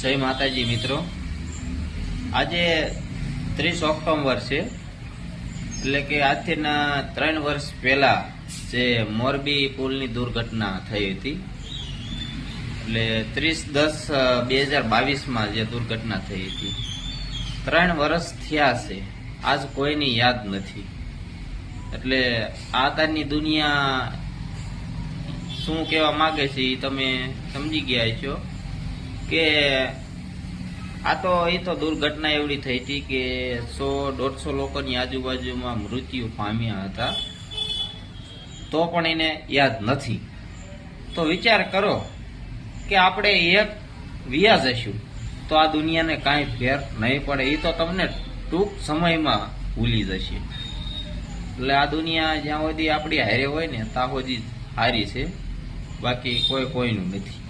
જય માતાજી મિત્રો. આજે ત્રીસ ઓક્ટોબર છે. એટલે કે આજથીના ત્રણ વર્ષ પહેલા જે મોરબી પુલની દુર્ઘટના થઈ હતી. એટલે ત્રીસ દસ બે હજાર બાવીસમાં જે દુર્ઘટના થઈ હતી. ત્રણ વર્ષ થયા છે. આજ કોઈની યાદ નથી. એટલે આતાની દુનિયા શું કહેવા માગે છે એ તમે સમજી ગયા છો કે આ તો, એ તો દુર્ઘટના એવડી થઈ હતી કે સો, દોઢસો લોકોની આજુબાજુમાં મૃત્યુ પામ્યા હતા. તો પણ એને યાદ નથી. તો વિચાર કરો કે આપણે એક વ્યા જશું તો આ દુનિયાને કાંઈ ફેર નહીં પડે. એ તો તમને ટૂંક સમયમાં ભૂલી જશે. એટલે આ દુનિયા જ્યાં સુધી આપણી હારે હોય ને, ત્યાં સુધી હારી છે. બાકી કોઈ કોઈનું નથી.